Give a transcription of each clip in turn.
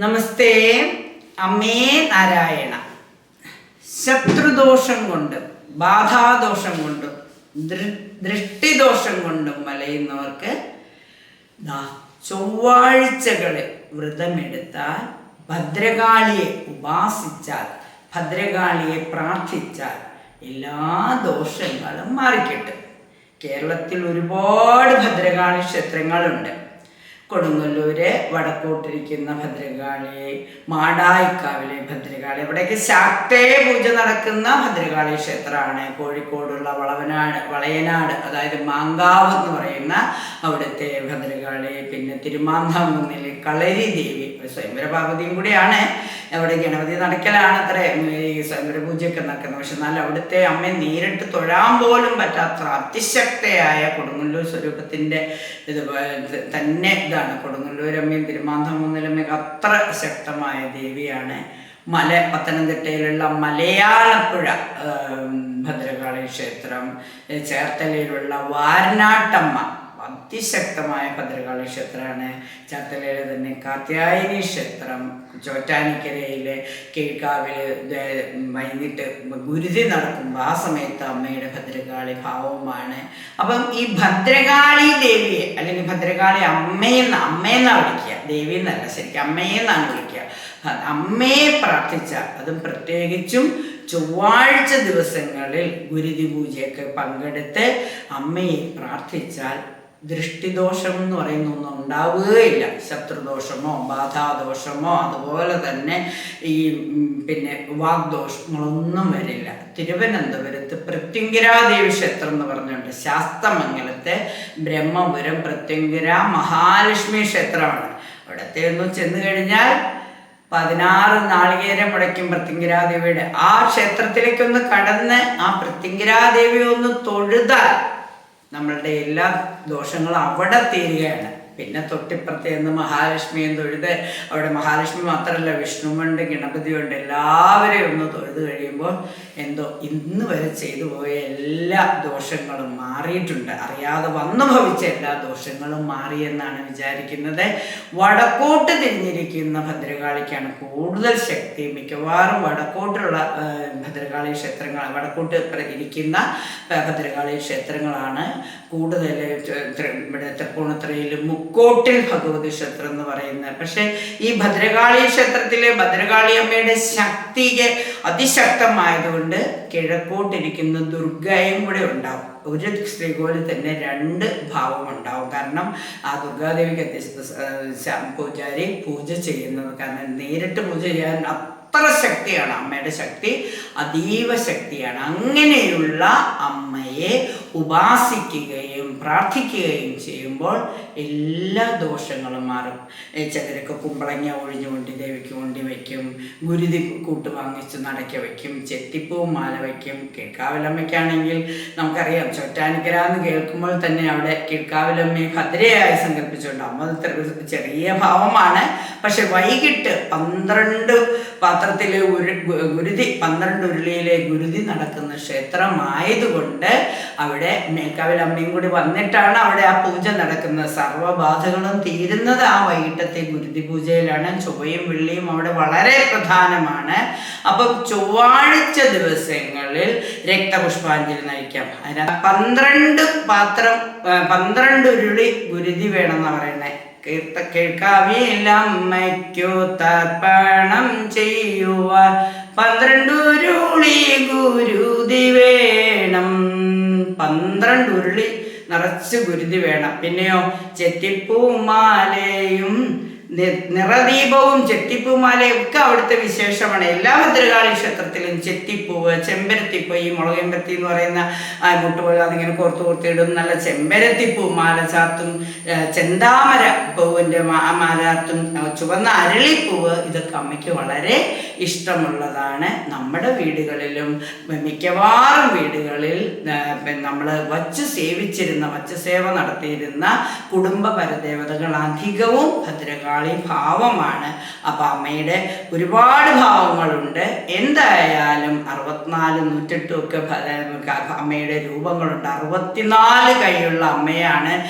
നമസ്തേ. അമ്മേ നാരായണ. ശത്രുദോഷം കൊണ്ടും ബാധാദോഷം കൊണ്ടും ദൃഷ്ടിദോഷം കൊണ്ടും വലയുന്നവർക്ക് ചൊവ്വാഴ്ചകളെ വ്രതമെടുത്താൽ ഭദ്രകാളിയെ ഉപാസിച്ചാൽ ഭദ്രകാളിയെ പ്രാർത്ഥിച്ചാൽ എല്ലാ ദോഷങ്ങളും മാറിക്കിട്ടും. കേരളത്തിൽ ഒരുപാട് ഭദ്രകാളി ക്ഷേത്രങ്ങളുണ്ട്. കൊടുങ്ങല്ലൂര് വടക്കോട്ടിരിക്കുന്ന ഭദ്രകാളി മാടായിക്കാവിലെ ഭദ്രകാളി. ഇവിടേക്ക് ശാക്തേ പൂജ നടക്കുന്ന ഭദ്രകാളി ക്ഷേത്രമാണ്. കോഴിക്കോടുള്ള വളവനാട് വളയനാട് അതായത് മാങ്കാവ് എന്ന് പറയുന്ന അവിടുത്തെ ഭദ്രകാളി. പിന്നെ തിരുമാന്താംകുന്നിലെ കളരി ദേവി സ്വയംവര പാർവതിയും കൂടിയാണ്. അവിടെ ഗണപതി നടക്കലാണ് അത്ര. ഈ സ്വയംവര പൂജയൊക്കെ നടക്കുന്നത്. പക്ഷെ എന്നാൽ അവിടുത്തെ അമ്മയെ നേരിട്ട് തൊഴാൻ പോലും പറ്റാത്ത അതിശക്തയായ കൊടുങ്ങല്ലൂർ സ്വരൂപത്തിന്റെ ഇത് തന്നെ ഇതാണ് കൊടുങ്ങല്ലൂർ അമ്മയും തിരുമാന്തമൂന്നിലമ്മയൊക്കെ അത്ര ശക്തമായ ദേവിയാണ്. മല പത്തനംതിട്ടയിലുള്ള മലയാളപ്പുഴ ഭദ്രകാളി ക്ഷേത്രം ചേർത്തലയിലുള്ള വാരനാട്ടമ്മ അതിശക്തമായ ഭദ്രകാളി ക്ഷേത്രമാണ് ചാത്തലയിലെ തന്നെ കാത്യായനി ക്ഷേത്രം. ചോറ്റാനിക്കരയിലെ കീഴ്ക്കാവിൽ വൈകിട്ട് ഗുരുതി നടക്കുമ്പോൾ ആ സമയത്ത് അമ്മയുടെ ഭദ്രകാളി ഭാവവുമാണ്. അപ്പം ഈ ഭദ്രകാളി ദേവിയെ അല്ലെങ്കിൽ ഭദ്രകാളി അമ്മയെന്ന് അമ്മയെന്നാണ് വിളിക്കുക. ദേവി എന്നല്ല ശരിക്കും അമ്മയെന്നാണ് വിളിക്കുക. അമ്മയെ പ്രാർത്ഥിച്ച അതും പ്രത്യേകിച്ചും ചൊവ്വാഴ്ച ദിവസങ്ങളിൽ ഗുരുതി പൂജയൊക്കെ പങ്കെടുത്ത് അമ്മയെ പ്രാർത്ഥിച്ചാൽ ദൃഷ്ടിദോഷം എന്ന് പറയുന്ന ഒന്നും ഉണ്ടാവുകയില്ല. ശത്രുദോഷമോ ബാധാദോഷമോ അതുപോലെ തന്നെ ഈ പിന്നെ വാഗ്ദോഷങ്ങളൊന്നും വരില്ല. തിരുവനന്തപുരത്ത് പ്രത്യുങ്കിരാദേവി ക്ഷേത്രം എന്ന് പറഞ്ഞുകൊണ്ട് ശാസ്തമംഗലത്തെ ബ്രഹ്മപുരം പ്രത്യുങ്കിര മഹാലക്ഷ്മി ക്ഷേത്രമാണ്. അവിടത്തെ ഒന്ന് ചെന്ന് കഴിഞ്ഞാൽ പതിനാറ് നാളികേരം മുടക്കും പ്രത്യങ്കിരാദേവിയുടെ. ആ ക്ഷേത്രത്തിലേക്കൊന്ന് കടന്ന് ആ പ്രത്യങ്കിരാദേവി ഒന്ന് തൊഴുതാൽ നമ്മളുടെ എല്ലാ ദോഷങ്ങളും അവിടെ തീരുകയാണ്. പിന്നെ തൊട്ടിപ്പുറത്തെ നിന്ന് എന്ന് തൊഴുത് അവിടെ മഹാലക്ഷ്മി മാത്രമല്ല വിഷ്ണുവുണ്ട് ഗണപതിയുണ്ട് എല്ലാവരെയും ഒന്ന് തൊഴുത് കഴിയുമ്പോൾ എന്തോ ഇന്ന് വരെ ചെയ്തു പോയ എല്ലാ ദോഷങ്ങളും മാറിയിട്ടുണ്ട്. അറിയാതെ വന്നു ഭവിച്ച എല്ലാ ദോഷങ്ങളും മാറിയെന്നാണ് വിചാരിക്കുന്നത്. വടക്കോട്ട് തിരിഞ്ഞിരിക്കുന്ന ഭദ്രകാളിക്കാണ് കൂടുതൽ ശക്തി. മിക്കവാറും വടക്കോട്ടുള്ള ഭദ്രകാളി ക്ഷേത്രങ്ങൾ വടക്കോട്ട് ഇരിക്കുന്ന ഭദ്രകാളി ക്ഷേത്രങ്ങളാണ്. കൂടുതൽ ഇവിടെ തൃപ്പൂണിത്തുറയിൽ മുക്കോട്ടിൽ ഭഗവതി ക്ഷേത്രം എന്ന് പറയുന്നത്. പക്ഷെ ഈ ഭദ്രകാളി ക്ഷേത്രത്തിലെ ഭദ്രകാളി അമ്മയുടെ ശക്തിക്ക് അതിശക്തമായതുകൊണ്ട് കിഴക്കോട്ടിരിക്കുന്ന ദുർഗയും കൂടെ ഉണ്ടാവും. ഒരു ശ്രീകോവിൽ തന്നെ രണ്ട് ഭാവം ഉണ്ടാവും. കാരണം ആ ദുർഗാദേവിക്ക് പൂജാരി പൂജ ചെയ്യുന്നത് കാരണം നേരിട്ട് പൂജ ചെയ്യാൻ അത്ര ശക്തിയാണ് അമ്മയുടെ ശക്തി അതീവ ശക്തിയാണ്. അങ്ങനെയുള്ള അമ്മയെ ഉപാസിക്കുകയും പ്രാർത്ഥിക്കുകയും ചെയ്യുമ്പോൾ എല്ലാ ദോഷങ്ങളും മാറും. ചിലരൊക്കെ കുമ്പളങ്ങ ഒഴിഞ്ഞു കൊണ്ട് ദേവിക്ക് കൊണ്ടി വയ്ക്കും ഗുരുതി കൂട്ട് വാങ്ങിച്ച് നടക്ക വയ്ക്കും ചെത്തിപ്പൂവും മാല വയ്ക്കും. കിഴക്കാവിലമ്മയ്ക്കാണെങ്കിൽ നമുക്കറിയാം ചൊറ്റാനിക്കര എന്ന് കേൾക്കുമ്പോൾ തന്നെ അവിടെ കിഴക്കാവിലമ്മയെ ഭദ്രയായി സങ്കല്പിച്ചുകൊണ്ട് അമ്മ ചെറിയ ഭാവമാണ്. പക്ഷെ വൈകിട്ട് പന്ത്രണ്ട് പാത്രത്തിലെ ഉരു ഗുരുതി പന്ത്രണ്ട് ഉരുളിയിലെ ഗുരുതി നടക്കുന്ന ക്ഷേത്രമായതുകൊണ്ട് അവിടെ മേക്കാവിലമ്മയും കൂടി വന്നിട്ടാണ് അവിടെ ആ പൂജ നടക്കുന്നത്. സർവബാധകളും തീരുന്നത് ആ വൈകിട്ടത്തെ ഗുരുതി പൂജയിലാണ്. ചൊവ്വയും വെള്ളിയും അവിടെ വളരെ പ്രധാനമാണ്. അപ്പം ചൊവ്വാഴ്ച ദിവസങ്ങളിൽ രക്തപുഷ്പാഞ്ജലി നയിക്കാം. അതിനകത്ത് പന്ത്രണ്ട് പാത്രം പന്ത്രണ്ട് ഉരുളി ഗുരുതി വേണമെന്നാണ് പറയുന്നത് കീർത്ത കേൾക്കാവിലമ്മയ്ക്കു തർപ്പണം ചെയ്യുവാൻ. പന്ത്രണ്ട് ഉരുളി ഗുരുതി വേണം. പന്ത്രണ്ട് ഉരുളി നിറച്ച് ഗുരുതി വേണം. പിന്നെയോ ചെത്തിപ്പൂമാലയും നിറദീപവും ചെത്തിപ്പൂമാലയും ഒക്കെ അവിടുത്തെ വിശേഷമാണ്. എല്ലാ ഭദ്രകാളി ക്ഷേത്രത്തിലും ചെത്തിപ്പൂവ് ചെമ്പരത്തിപ്പൂ ഈ മുളകെമ്പരത്തി എന്ന് പറയുന്ന മുട്ടുപോലെ അതിങ്ങനെ കോർത്ത് കോർത്തിടും. നല്ല ചെമ്പരത്തിപ്പൂ മാല ചാർത്തും ചെന്താമര പൂവിന്റെ മാല ചാർത്തും ചുവന്ന അരളിപ്പൂവ് ഇതൊക്കെ അമ്മയ്ക്ക് വളരെ ഇഷ്ടമുള്ളതാണ്. നമ്മുടെ വീടുകളിലും മിക്കവാറും വീടുകളിൽ നമ്മൾ വച്ച് സേവിച്ചിരുന്ന വച്ച് സേവ നടത്തിയിരുന്ന കുടുംബ പരദേവതകൾ അധികവും ഭദ്രകാളി ഭാവമാണ്. അപ്പം അമ്മയുടെ ഒരുപാട് ഭാവങ്ങളുണ്ട്. എന്തായാലും അറുപത്തിനാല് നൂറ്റെട്ടുമൊക്കെ അമ്മയുടെ രൂപങ്ങളുണ്ട്. അറുപത്തിനാല് കൈയുള്ള അമ്മയാണ്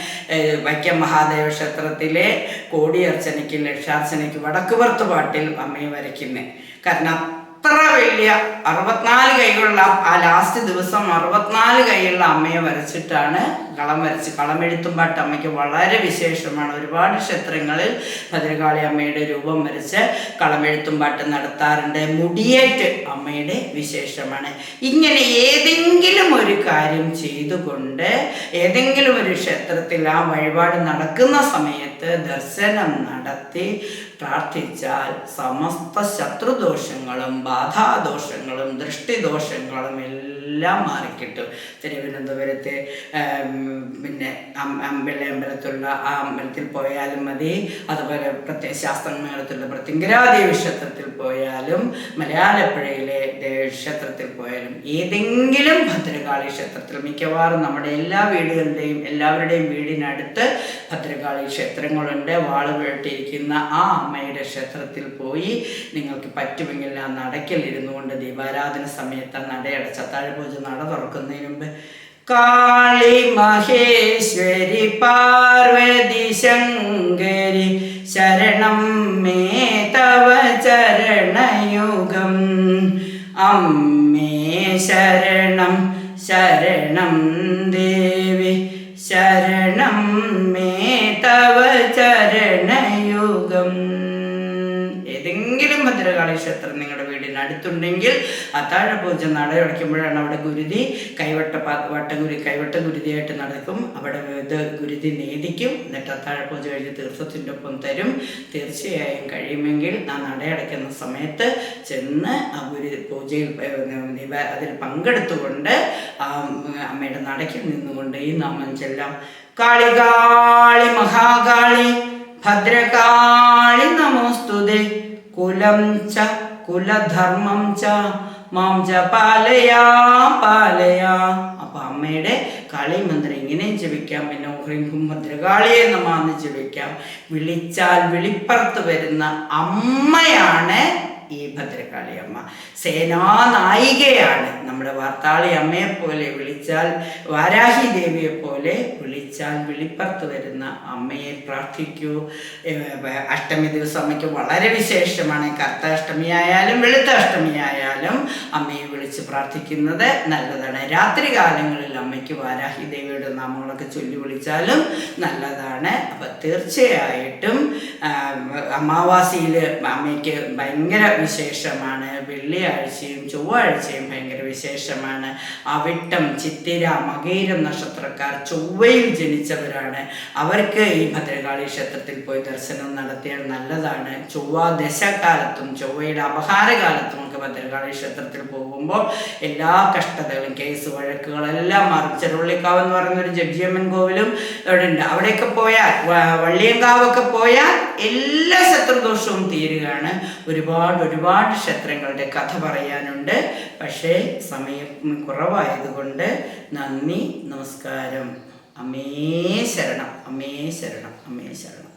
വൈക്കം മഹാദേവ ക്ഷേത്രത്തിലെ കോടിയർച്ചനയ്ക്ക് ലക്ഷാർച്ചനയ്ക്ക് വടക്കുപുറത്ത് പാട്ടിൽ അമ്മയെ വരയ്ക്കുന്നത് കാരണം അത്ര വലിയ അറുപത്തിനാല് കൈകളുള്ള ആ ലാസ്റ്റ് ദിവസം അറുപത്തിനാല് കൈയുള്ള അമ്മയെ വരച്ചിട്ടാണ് കളം വരച്ച് കളമെഴുത്തും പാട്ട് അമ്മയ്ക്ക് വളരെ വിശേഷമാണ്. ഒരുപാട് ക്ഷേത്രങ്ങളിൽ ഭദ്രകാളി അമ്മയുടെ രൂപം വരച്ച് കളമെഴുത്തും പാട്ട് നടത്താറുണ്ട്. മുടിയേറ്റ് അമ്മയുടെ വിശേഷമാണ്. ഇങ്ങനെ ഏതെങ്കിലും ഒരു കാര്യം ചെയ്തുകൊണ്ട് ഏതെങ്കിലും ഒരു ക്ഷേത്രത്തിൽ ആ വഴിപാട് നടക്കുന്ന സമയത്ത് ദർശനം നടത്തി പ്രാർത്ഥിച്ചാൽ സമസ്ത ശത്രുദോഷങ്ങളും ബാധാദോഷങ്ങളും ദൃഷ്ടിദോഷങ്ങളും എല്ലാം മാറിക്കിട്ടും. തിരുവനന്തപുരത്തെ പിന്നെ അമ്പല അമ്പലത്തിലുള്ള ആ അമ്പലത്തിൽ പോയാലും മതി. അതുപോലെ പ്രത്യേക ശാസ്ത്രമേളത്തിലുള്ള പ്രത്യങ്കരാദേവി ക്ഷേത്രത്തിൽ പോയാലും മലയാളപ്പുഴയിലെ ക്ഷേത്രത്തിൽ പോയാലും ഏതെങ്കിലും ഭദ്രകാളി ക്ഷേത്രത്തിൽ മിക്കവാറും നമ്മുടെ എല്ലാ വീടുകളുടെയും എല്ലാവരുടെയും വീടിനടുത്ത് ഭദ്രകാളി ക്ഷേത്രങ്ങളുണ്ട് വാൾ വീട്ടിരിക്കുന്ന ആ അമ്മയുടെ ക്ഷേത്രത്തിൽ പോയി നിങ്ങൾക്ക് പറ്റുമെങ്കിൽ ആ നടക്കിൽ ഇരുന്നു കൊണ്ട് ദീപാരാധന സമയത്ത് നടയടച്ച താഴ്പൂജ പൂജ നട തുറക്കുന്നതിന് മുമ്പ് കാളി മഹേശ്വരി പാർവതി ശങ്കരി ശരണം മേ തവ ചരണയുഗം അമ്മേ ശരണം ശരണം ദേവി ശരണം മേ തവ ചരണയുഗം. ഏതെങ്കിലും ഭദ്രകാളി ക്ഷേത്രം നിങ്ങളുടെ വീടിനടുത്തുണ്ടെങ്കിൽ പൂജ നടയടയ്ക്കുമ്പോഴാണ് അവിടെ ഗുരുതി കൈവട്ട വട്ടഗുരി കൈവട്ട ഗുരുതിയായിട്ട് നടക്കും. അവിടെ ഇത് ഗുരുതി നേദിക്കും. എന്നിട്ട് അത്താഴ പൂജ കഴിഞ്ഞ് തീർത്ഥത്തിന്റെ ഒപ്പം തരും. തീർച്ചയായും കഴിയുമെങ്കിൽ ആ നടയടയ്ക്കുന്ന സമയത്ത് ചെന്ന് ആ ഗുരു പൂജയിൽ അതിൽ പങ്കെടുത്തുകൊണ്ട് ആ അമ്മയുടെ നടയ്ക്കിൽ നിന്നുകൊണ്ട് ഈ നാമം ചെല്ലാം. കാളികാളി കാളി മഹാകാളി ഭദ്രകാളി നമോസ്തുതേ. കുലം ച കുലധർമ്മം ച മാം ച പാലയാ പാലയാ. അപ്പൊ അമ്മയുടെ കളി മന്ത്രം ഇങ്ങനെ ജപിക്കാം. പിന്നെ ഓഹ്രിങ്കും ഭദ്രകാളിയെ നമാന്ന് ജപിക്കാം. വിളിച്ചാൽ വിളിപ്പുറത്ത് വരുന്ന അമ്മയാണ് ഈ ഭദ്രകാളിയമ്മ. സേനാനായികയാണ്. നമ്മുടെ വാർത്താളി അമ്മയെ പോലെ വിളിച്ചാൽ വാരാഹി ദേവിയെ പോലെ വിളിച്ചാൽ വിളിപ്പുറത്ത് വരുന്ന അമ്മയെ പ്രാർത്ഥിക്കൂ. അഷ്ടമി ദിവസം അമ്മയ്ക്ക് വളരെ വിശേഷമാണ്. കറുത്താഷ്ടമി ആയാലും വെളുത്ത അഷ്ടമി ആയാലും അമ്മയെ വിളിച്ച് പ്രാർത്ഥിക്കുന്നത് നല്ലതാണ്. രാത്രി കാലങ്ങളിൽ അമ്മയ്ക്ക് വാരാഹി ദേവിയുടെ നാമങ്ങളൊക്കെ ചൊല്ലി വിളിച്ചാലും നല്ലതാണ്. അപ്പം തീർച്ചയായിട്ടും അമാവാസിയിൽ അമ്മയ്ക്ക് ഭയങ്കര വിശേഷമാണ്. വെള്ളിയാഴ്ചയും ചൊവ്വാഴ്ചയും ഭയങ്കര വിശേഷമാണ്. അവിട്ടം ചിത്തിര മകേരം നക്ഷത്രക്കാർ ചൊവ്വയിൽ ജനിച്ചവരാണ്. അവർക്ക് ഈ ഭദ്രകാളി ക്ഷേത്രത്തിൽ പോയി ദർശനം നടത്തിയാൽ നല്ലതാണ്. ചൊവ്വ ദശകാലത്തും ചൊവ്വയുടെ അപഹാരകാലത്തും ഒക്കെ ഭദ്രകാളി ക്ഷേത്രത്തിൽ പോകുമ്പോൾ എല്ലാ കഷ്ടതകളും കേസ് വഴക്കുകളെല്ലാം മാറും ചെറുവള്ളിക്കാവ് എന്ന് പറയുന്നൊരു ജഡ്ജിയമ്മൻ കോവിലും അവിടെ ഉണ്ട് അവിടെയൊക്കെ പോയാൽ വള്ളിയങ്കാവൊക്കെ പോയാൽ എല്ലാ ശത്രുദോഷവും തീരുകയാണ്. ഒരുപാട് ഒരുപാട് ക്ഷേത്രങ്ങളുടെ കഥ പറയാനുണ്ട്. പക്ഷേ സമയം കുറവായതുകൊണ്ട് നന്ദി നമസ്കാരം. അമേ ശരണം അമേ ശരണം അമേ ശരണം.